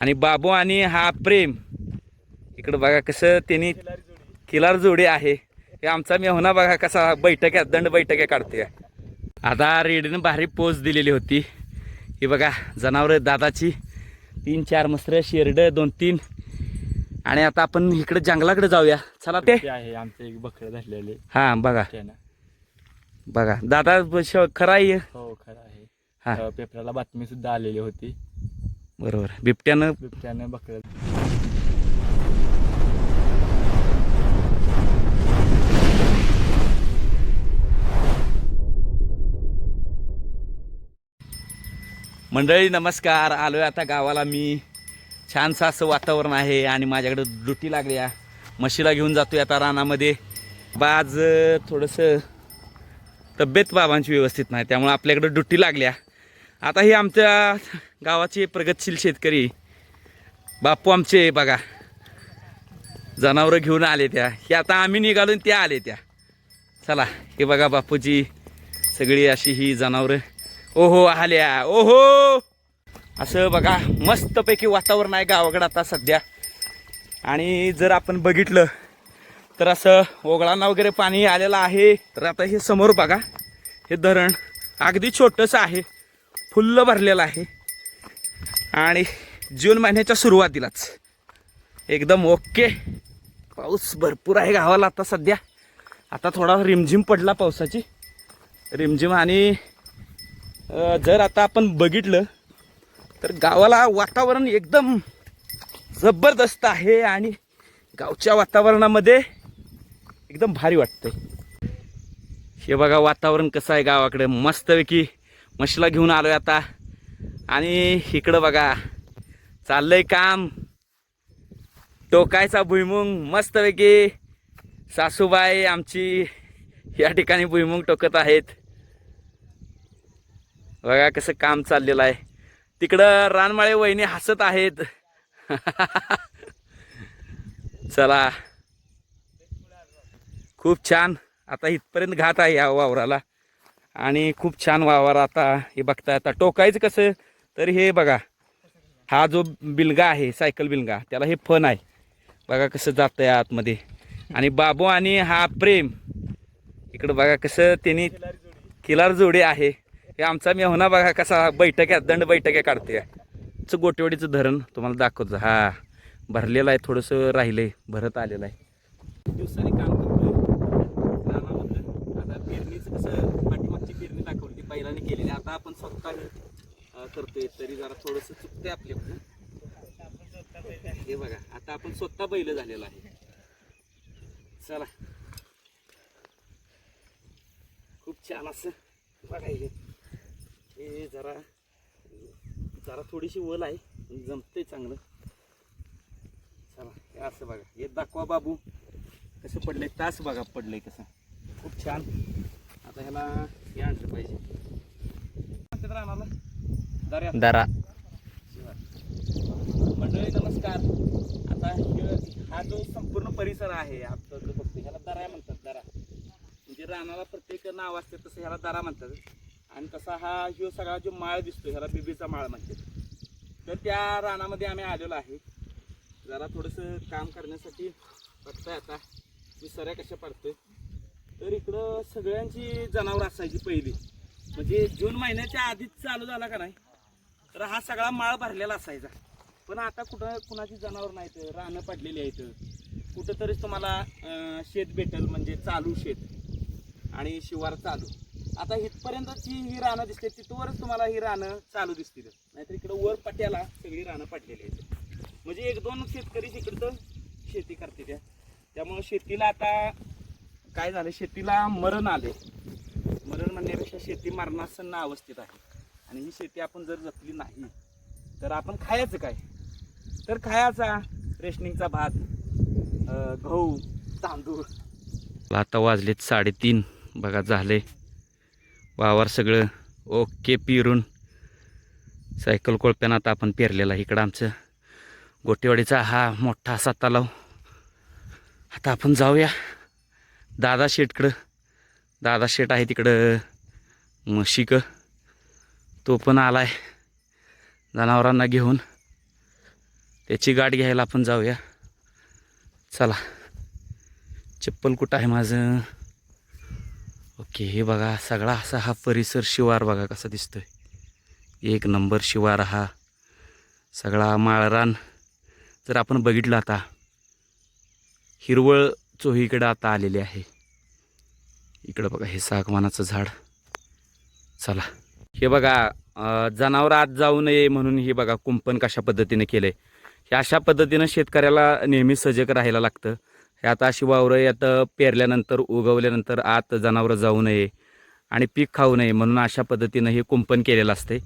आणि बाबू आणि हा प्रेम. इकडं बघा कसं त्यांनी किलार जोडी आहे. हे आमचा मेहना बघा कसा बैठक्या दंड बैठक्या काढतोय. आता रेडीनं भारी पोच दिलेली होती. ही बघा जनावर दादाची. तीन चार मसर शेरड दोन तीन. आणि आता आपण इकडे जंगलाकडे जाऊया. चला ते. आहे आमचे एक बकरे धरलेले. हा बघा. बघा दादा खरं आहे? हो खरं आहे. हा. पेपराला बातमी सुद्धा आलेली होती. बरोबर. बिबट्यानं बिबट्यानं बकरे मंडळी नमस्कार. आलोय आता गावाला मी. छानसं असं वातावरण आहे आणि माझ्याकडे ड्युटी लागली आहे. म्हशीला घेऊन जातोय आता रानामध्ये. बाज थोडंसं तब्येत बाबांची व्यवस्थित नाही त्यामुळे आपल्याकडे ड्युटी लागल्या. आता ही आमच्या गावाचे प्रगतशील शेतकरी. बापू आमचे बघा. जनावरं घेऊन आले त्या. हे आता आम्ही निघालो त्या आले त्या. चला हे बघा बापूची सगळी अशी ही जनावरं. ओहो आल्या. ओहो! असं बघा मस्तपैकी वातावरण आहे गावाकडं आता सध्या. आणि जर आपण बघितलं तर असं ओघळांना वगैरे पाणी आलेलं आहे. तर आता हे समोर बघा हे धरण अगदी छोटंसं आहे. फुल्ल भरलेलं आहे. आणि जून महिन्याच्या सुरुवातीलाच. एकदम ओके. पाऊस भरपूर आहे गावाला आता सध्या. आता थोडा रिमझिम पडला पावसाची. रिमझिम आणि जर आता आपण बघितलं तर गावाला वातावरण एकदम जबरदस्त आहे आणि गावच्या वातावरणामध्ये एकदम भारी वाटतंय. हे बघा वातावरण कसं आहे गावाकडे. मस्तपैकी म्हशीला घेऊन आलोय आता. आणि इकडं बघा चाललंय काम. टोकायचा भुईमुंग मस्तपैकी सासूबाई आमची या ठिकाणी भुईमुंग टोकत आहेत. बघा कसं काम चाललेलं आहे. तिकडं रानमाळे वहिनी हसत आहेत. चला. खूप छान. आता इथपर्यंत घात आहे या वावराला. आणि खूप छान वावर आता हे बघताय. आता टोकायचं कसं तर हे बघा हा जो बिलगा आहे सायकल बिलगा त्याला हे फन आहे. बघा कसं जातं आहे आतमध्ये. आणि बाबू आणि हा प्रेम इकडं बघा कसं त्यांनी किलार जोडी आहे. हे आमचा मेहना बघा कसा बैठक्या दंड बैठक्या काढते च गोटेवाडीचं धरण तुम्हाला दाखवतो. हा भरलेलं आहे थोडंसं राहिलं आहे भरत आलेलं आहे. दिवसाने काम करतोय रानामधलं आता पेरणीचं कसं पाठीमागची पेरणी दाखवली ती बैलाने केलेली आता आपण स्वतः करतोय तरी जरा थोडंसं चुकतंय आपल्या हे बघा आता आपण स्वतः बैल झालेला आहे. चला. खूप छान असं बघा हे जरा जरा थोडीशी वल आहे पण जमतंय चांगलं. चला हे असं बघा. हे दाखवा बाबू कसं पडलंय. तास बघा पडलंय कसं. खूप छान. आता ह्याला हे आणलं पाहिजे. दर्या. दरा मंडळी नमस्कार. आता हा जो संपूर्ण परिसर आहे आपलं जो बघतो ह्याला दरा म्हणतात दरा म्हणजे रानाला प्रत्येक नाव असते तसं ह्याला दरा म्हणतात. आणि तसा हा ह्यो सगळा जो माळ दिसतो ह्याला बिबीचा माळ म्हणतात. तर त्या रानामध्ये आम्ही आलेलो आहे. जरा थोडंसं काम करण्यासाठी बघताय आता मी सऱ्या कशा पडतोय. तर इकडं सगळ्यांची जनावरं असायची पहिली. म्हणजे जून महिन्याच्या आधीच चालू झाला का नाही तर हा सगळा माळ भरलेला असायचा. पण आता कुठं कुणाची जनावर नाहीत रानं पडलेली आहेत. कुठंतरीच तुम्हाला शेत भेटेल म्हणजे चालू शेत आणि शिवार चालू. आता इथपर्यंतची ही रानं दिसते तिथवरच तुम्हाला ही रानं चालू दिसतील. नाहीतर इकडं वर पट्याला सगळी रानं पडलेली आहेत. म्हणजे एक दोन शेतकरी इकडचं शेती करते त्या. त्यामुळं शेतीला आता काय झालं शेतीला मरण आले. मरण म्हणण्यापेक्षा शेती मरणासन्न अवस्थेत आहे. आणि ही शेती आपण जर जपली नाही तर आपण खायचं काय? तर खायचा रेशनिंगचा भात गहू तांदूळ. आता वाजलेत साडेतीन. बघा झाले. वावर सगळं ओके पिरून. सायकल कोळप्यानं आता आपण पेरलेला आहे इकडं आमचं. गोटेवाडीचा हा मोठा असा तलाव आता आपण जाऊया दादा शेटकडं. दादा शेट आहे तिकडं. म्हशीक. तो पण आलाय. जनावरांना घेऊन. त्याची गाठ घ्यायला आपण जाऊया. चला. चप्पल कुठं आहे माझं? ओके हे बघा सगळा असा हा परिसर शिवार बघा कसा दिसतोय. एक नंबर शिवार हा. सगळा माळरान. जर आपण बघितलं आता हिरवळ चोहीकडं आता आलेली आहे. इकडं बघा हे सागवानाचं झाड. चला. हे बघा जनावर जनावरं आत जाऊ नये म्हणून हे बघा कुंपण कशा पद्धतीने आहे हे अशा पद्धतीनं शेतकऱ्याला नेहमी सजग राहायला लागतं. हे आता अशी वावरं यात पेरल्यानंतर उगवल्यानंतर आत जनावरं जाऊ नये आणि पीक खाऊ नये म्हणून अशा पद्धतीनं हे कुंपण केलेलं असते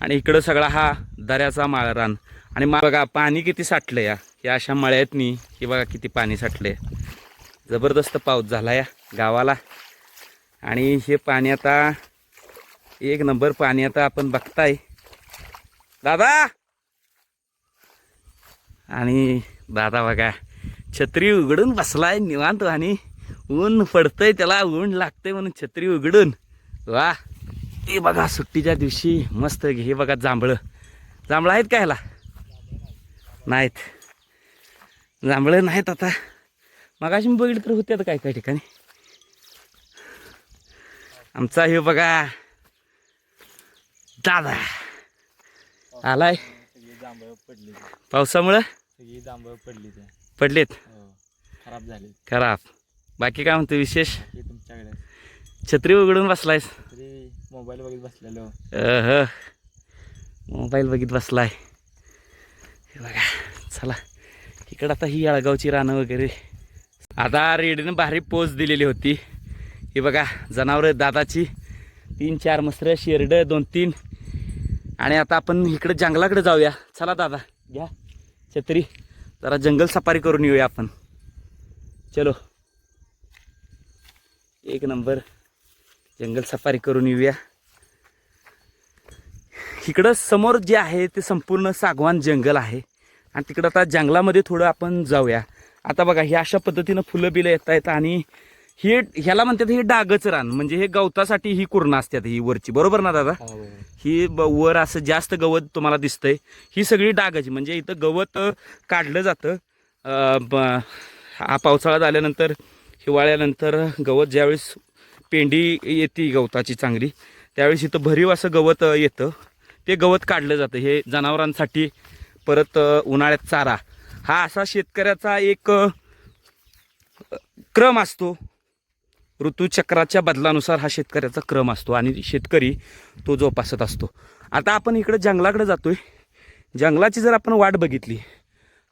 आणि इकडं सगळा हा दऱ्याचा माळरान आणि मा बघा पाणी किती साठलं या या अशा मळ्यातनी हे बघा किती पाणी साठलंय. जबरदस्त पाऊस झाला या गावाला आणि हे पाणी आता एक नंबर पाणी आता आपण बघताय. दादा! आणि दादा बघा छत्री उघडून बसलाय निवांत आणि ऊन पडतंय त्याला ऊन लागतंय म्हणून छत्री उघडून. वा ते बघा सुट्टीच्या दिवशी मस्त हे बघा जांभळं. जांभळं आहेत का ह्याला? नाहीत. जांभळं नाहीत आता. मगाशी मी बघितलं तर होत्यात आता काय काय ठिकाणी. आमचा हे बघा. दादा. आलाय. जांभळं पडली पावसामुळं? सगळी जांभळं पडली पडलेत? हो. खराब झाली. खराब. बाकी काय म्हणतो विशेष? हे तुमच्याकडे? छत्री उघडून बसलायस? तरी मोबाईल बघत बसलेलो. अह. मोबाईल बघित बसलाय. हे बघा. चला. इकडं आता ही याळगावची रानं वगैरे. आता रेडीनं भारी पोच दिलेली होती. हे बघा जनावरं दादाची तीन चार मसरं शेरडं दोन तीन. आणि आता आपण इकडे जंगलाकडे जाऊया. चला दादा घ्या छत्री. जरा जंगल सफारी करून येऊया आपण. चलो. एक नंबर. जंगल सफारी करून येऊया. इकडं समोर जे आहे ते संपूर्ण सागवान जंगल आहे. आणि तिकडं आता जंगलामध्ये थोडं आपण जाऊया. आता बघा हे अशा पद्धतीनं फुलं बिलं येत आहेत आणि हे ह्याला म्हणतात हे डागच रान. म्हणजे हे गवतासाठी ही कुरणं असतात ही वरची. बरोबर ना दादा? हो ही ब- वर असं जास्त गवत तुम्हाला दिसतंय. ही सगळी डागाची. म्हणजे इथं गवत अ, काढलं जातं. अ, ब- हा पावसाळा झाल्यानंतर हिवाळ्यानंतर गवत ज्यावेळेस पेंडी येते गवताची चांगली त्यावेळेस इथं भरीव असं गवत अ, येतं. ते गवत काढलं जातं. हे जनावरांसाठी परत अ, उन्हाळ्यात चारा. हा असा शेतकऱ्याचा एक अ, क्रम असतो. ऋतुचक्राच्या बदलानुसार हा शेतकऱ्याचा क्रम असतो आणि शेतकरी तो जोपासत असतो. आता आपण इकडं जंगलाकडे जातोय. जंगलाची जर आपण वाट बघितली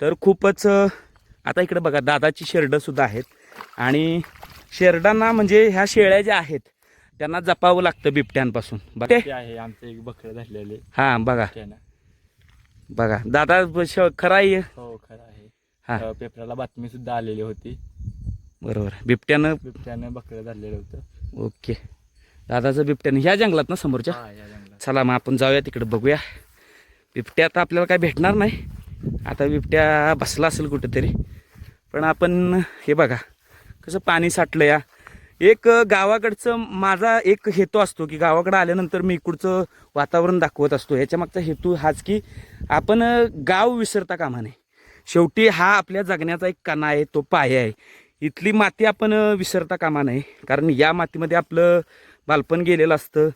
तर खूपच आता इकडे बघा दादाची शेरडं सुद्धा आहेत. आणि शेरडांना म्हणजे ह्या शेळ्या ज्या आहेत त्यांना जपावं लागतं बिबट्यांपासून. आहे आमचं एक बकरं धरलेले. हां बघा. बघा. दादा खरा आहे हो? खरं आहे. हा. पेपराला बातमी सुद्धा आलेली होती. बरोबर. बिबट्यानं बिबट्यानं बकरं धरलेलं होतं. ओके. दादाचं बिबट्यानं ह्या जंगलात ना समोरच्या? हा, या जंगलात. चला मग आपण जाऊया तिकडे बघूया. बिबट्या आता आपल्याला काय भेटणार नाही. आता बिबट्या बसला असेल कुठेतरी. पण आपण हे बघा कसं पाणी साठलं या. एक गावाकडचं माझा एक हेतू असतो की गावाकडं आल्यानंतर मी इकडचं वातावरण दाखवत असतो. ह्याच्या मागचा हेतू हाच की आपण गाव विसरता कामा नये. शेवटी हा आपल्या जगण्याचा एक कणा आहे तो पाया आहे. इथली माती आपण विसरता कामा नये. कारण या मातीमध्ये आपलं बालपण गेलेलं असतं.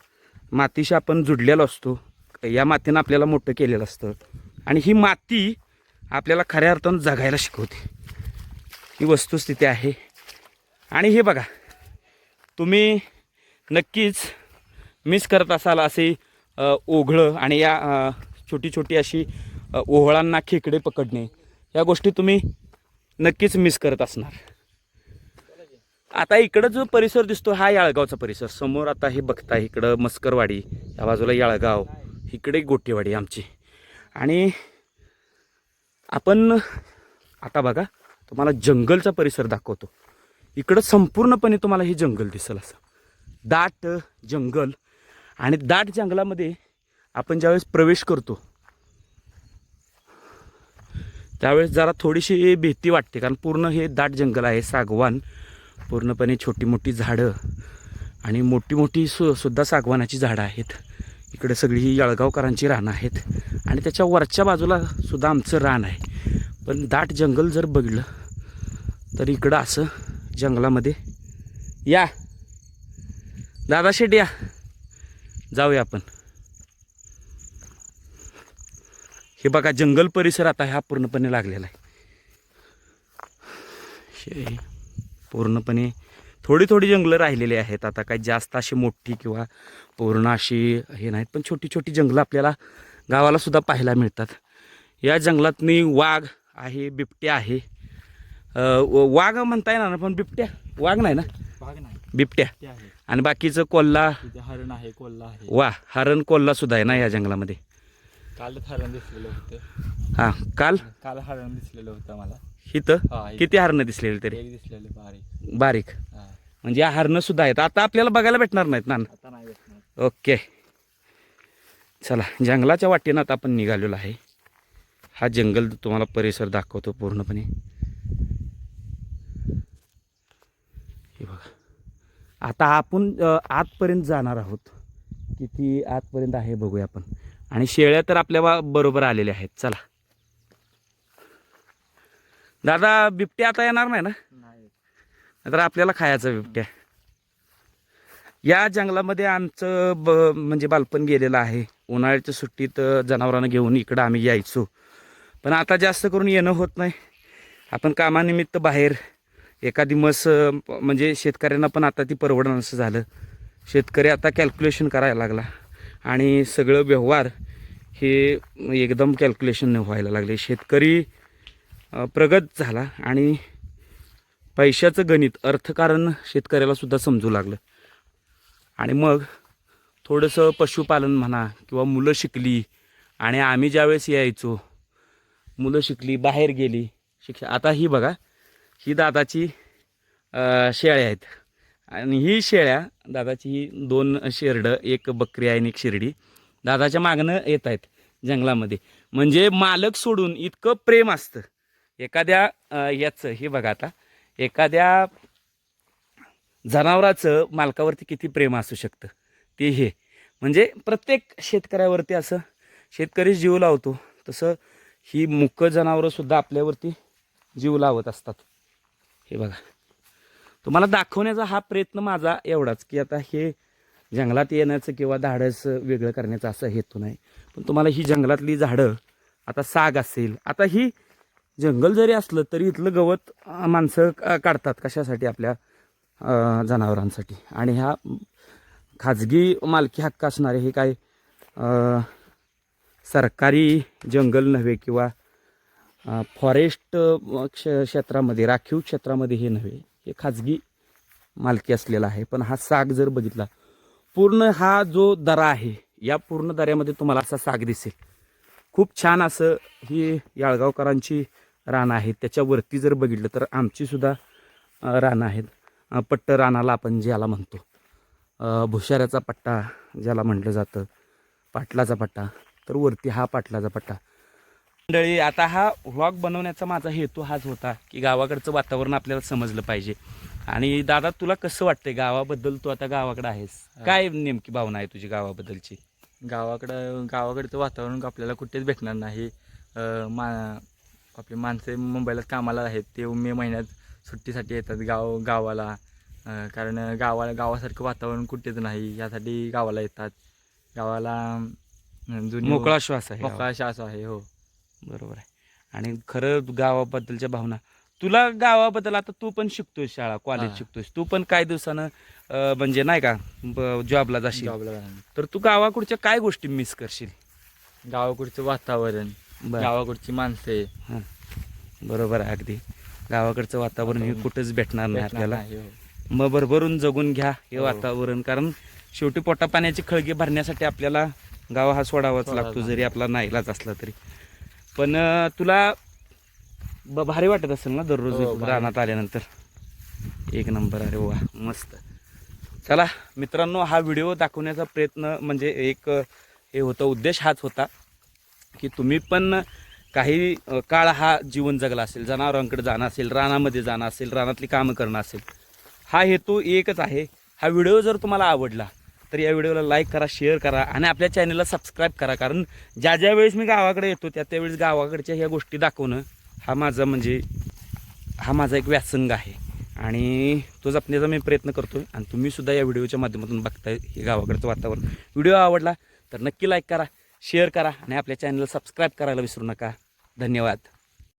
मातीशी आपण जुडलेलो असतो. या मातीनं आपल्याला मोठं केलेलं असतं. आणि ही माती आपल्याला खऱ्या अर्थानं जगायला शिकवते. ही वस्तुस्थिती आहे. आणि हे बघा तुम्ही नक्कीच मिस करत असाल असे ओघळं आणि या छोटी छोटी अशी ओहळांना खेकडे पकडणे. या गोष्टी तुम्ही नक्कीच मिस करत असणार. आता इकडं जो परिसर दिसतो हा याळगावचा परिसर. समोर आता हे बघता इकडं मस्करवाडी या बाजूला याळगाव इकडे गोटेवाडी आमची. आणि आपण आता बघा तुम्हाला जंगलचा परिसर दाखवतो. इकडं संपूर्णपणे तुम्हाला हे जंगल दिसेल असं. दाट जंगल आणि दाट जंगलामध्ये आपण ज्यावेळेस प्रवेश करतो त्यावेळेस जरा थोडीशी भीती वाटते कारण पूर्ण हे दाट जंगल आहे सागवान. पूर्णपणे छोटी मोठी झाडं आणि मोठी मोठी सु सुद्धा सागवानाची झाडं आहेत. इकडे सगळी ही यळगावकरांची रानं आहेत आणि त्याच्या वरच्या बाजूला सुद्धा आमचं रान आहे. पण दाट जंगल जर बघितलं तर इकडं असं जंगलामध्ये या. दादा शेट या जाऊया आपण. हे बघा जंगल परिसर आता हा पूर्णपणे लागलेला आहे. शे- पूर्णपणे थोडी थोडी जंगलं राहिलेली आहेत. आता काही जास्त अशी मोठी किंवा पूर्ण अशी हे नाहीत पण छोटी छोटी जंगलं आपल्याला गावाला सुद्धा पाहायला मिळतात. या जंगलातनी वाघ आहे बिबट्या आहे. वाघ म्हणता येणार ना पण बिबट्या वाघ नाही ना? भाग नाही. बिबट्या. आणि बाकीचं कोल्हा? हरण आहे कोल्हा आहे. वा हरण कोल्हा सुद्धा आहे ना या जंगलामध्ये? कालच हरण दिसलेलं होतं. हां काल? काल हरण दिसलेलं होतं मला इथं? हा एक- किती हरणं दिसलेली तरी? एक दिसलेलं बारीक. बारीक. हा. म्हणजे या हरणं सुद्धा आहेत. आता आपल्याला बघायला भेटणार नाहीत ना? आता नाही भेटणार. ओके. चला जंगलाच्या वाटेनं आता आपण निघालेलो आहे. हा जंगल तुम्हाला परिसर दाखवतो पूर्णपणे. हे बघा. आता आपण अ, आतपर्यंत जाणार आहोत. किती आतपर्यंत आहे बघूया आपण. आणि शेळ्या तर आपल्या बा- बरोबर आलेल्या आहेत. चला. दादा बिबट्या आता येणार नाही ना? नाही. तर आपल्याला खायचा बिबट्या. या जंगलामध्ये आमचं ब म्हणजे बालपण गेलेलं आहे. उन्हाळ्याच्या सुट्टीत जनावरांना घेऊन इकडं आम्ही यायचो. पण आता जास्त करून येणं होत नाही. आपण कामानिमित्त बाहेर एखादी मस म्हणजे शेतकऱ्यांना पण आता ती परवडणं असं झालं. शेतकरी आता कॅल्क्युलेशन करायला लागला. आणि सगळं व्यवहार हे एकदम कॅल्क्युलेशन व्हायला लागले. शेतकरी प्रगत झाला आणि पैशाचं गणित अर्थकारण शेतकऱ्याला सुद्धा समजू लागलं. आणि मग थोडंसं पशुपालन म्हणा किंवा मुलं शिकली आणि आम्ही ज्यावेळेस यायचो मुलं शिकली बाहेर गेली शिक्षा आता ही बघा ही दादाची शेळ्या आहेत. आणि ही शेळ्या दादाची ही दोन शेरडं एक बकरी आहे आणि एक शिर्डी दादाच्या मागणं येत आहेत जंगलामध्ये. म्हणजे मालक सोडून इतकं प्रेम असतं. एखाद्या याचं हे बघा आता. एखाद्या जनावराचं मालकावरती किती प्रेम असू शकतं? ते हे. म्हणजे प्रत्येक शेतकऱ्यावरती असं शेतकरी जीव लावतो. तसं ही मुक जनावरंसुद्धा आपल्यावरती जीव लावत असतात. हे बघा. तुम्हाला दाखवण्याचा हा प्रयत्न माझा एवढाच की आता हे जंगलात येण्याचं किंवा धाडस वेगळं करण्याचा असा हेतू नाही. पण तुम्हाला ही जंगलातली झाडं आता साग असेल आता ही जंगल जरी असलं तरी इथलं गवत माणसं का- काढतात कशासाठी आपल्या जनावरांसाठी. आणि ह्या खाजगी मालकी हक्क असणारे हे काय सरकारी जंगल नव्हे किंवा फॉरेस्ट क्ष क्षेत्रामध्ये राखीव क्षेत्रामध्ये हे नव्हे. हे खाजगी मालकी असलेला आहे. पण हा साग जर बघितला पूर्ण हा जो दरा आहे या पूर्ण दऱ्यामध्ये तुम्हाला असा साग दिसेल. खूप छान असं ही याळगावकरांची रानं आहेत. त्याच्यावरती जर बघितलं तर आमची सुद्धा अं, रानं आहेत. पट्ट रानाला आपण ज्याला म्हणतो. भुशाऱ्याचा पट्टा ज्याला म्हटलं जातं पाटलाचा पट्टा. तर वरती हा पाटलाचा पट्टा. मंडळी आता हा व्लॉग बनवण्याचा माझा हेतू हाच होता की गावाकडचं वातावरण आपल्याला समजलं पाहिजे. आणि दादा तुला कसं वाटतंय? गावाबद्दल तू आता गावाकडे आहेस. काय नेमकी भावना आहे तुझी गावाबद्दलची? गावाकडं गावाकडचं वातावरण आपल्याला कुठेच भेटणार नाही. मा आपली माणसे मुंबईला कामाला आहेत ते मे महिन्यात सुट्टीसाठी येतात गाव गावाला. कारण गावाला गावासारखं वातावरण कुठेच नाही यासाठी गावाला येतात. गावाला जुनी मोकळा श्वास आहे मोकळा श्वास आहे हो. बरोबर आहे. आणि खरं गावाबद्दलच्या भावना. तुला गावाबद्दल आता तू पण शिकतोय शाळा कॉलेज. शिकतोयस. तू पण काही दिवसानं म्हणजे नाही का जॉबला जाशील. जॉबला. तर तू गावाकडच्या काय गोष्टी मिस करशील? गावाकडचं वातावरण. बरं. गावाकडची माणसे हां बरोबर आहे अगदी गावाकडचं वातावरण हे कुठंच भेटणार नाही भेटणार आपल्याला नाही, हो. मग भरभरून जगून घ्या हे हो. वातावरण कारण शेवटी पोटा पाण्याची खळगी भरण्यासाठी आपल्याला गाव हा सोडावाच सोडावा लागतो. जरी आपला नाईलाच असला तरी पण अं, तुला ब- भारी वाटत असेल ना दररोज हो, भारी. रानात आल्यानंतर एक नंबर अरे वा मस्त चला मित्रांनो हा व्हिडिओ दाखवण्याचा प्रयत्न म्हणजे एक अं, हे होता उद्देश हाच होता की तुम्ही पण काही काळ हा जीवन जगला असेल जनावरांकडे जाणं असेल रानामध्ये जाणं असेल रानातली कामं करणं असेल हा हेतू एकच आहे. हा व्हिडिओ जर तुम्हाला आवडला तर या व्हिडिओला लाईक करा शेअर करा आणि आपल्या चॅनलला सबस्क्राईब करा. कारण ज्या ज्या वेळेस मी गावाकडे येतो त्या त्यावेळेस गावाकडच्या ह्या गोष्टी दाखवणं हा माझा म्हणजे हा माझा एक व्यासंग आहे. आणि तो जपण्याचा मी प्रयत्न करतो आणि तुम्हीसुद्धा या व्हिडिओच्या माध्यमातून बघताय हे गावाकडचं वातावरण. व्हिडिओ आवडला तर नक्की लाईक करा. शेअर करा आणि आपल्या चॅनल सबस्क्राईब करायला विसरू नका. धन्यवाद.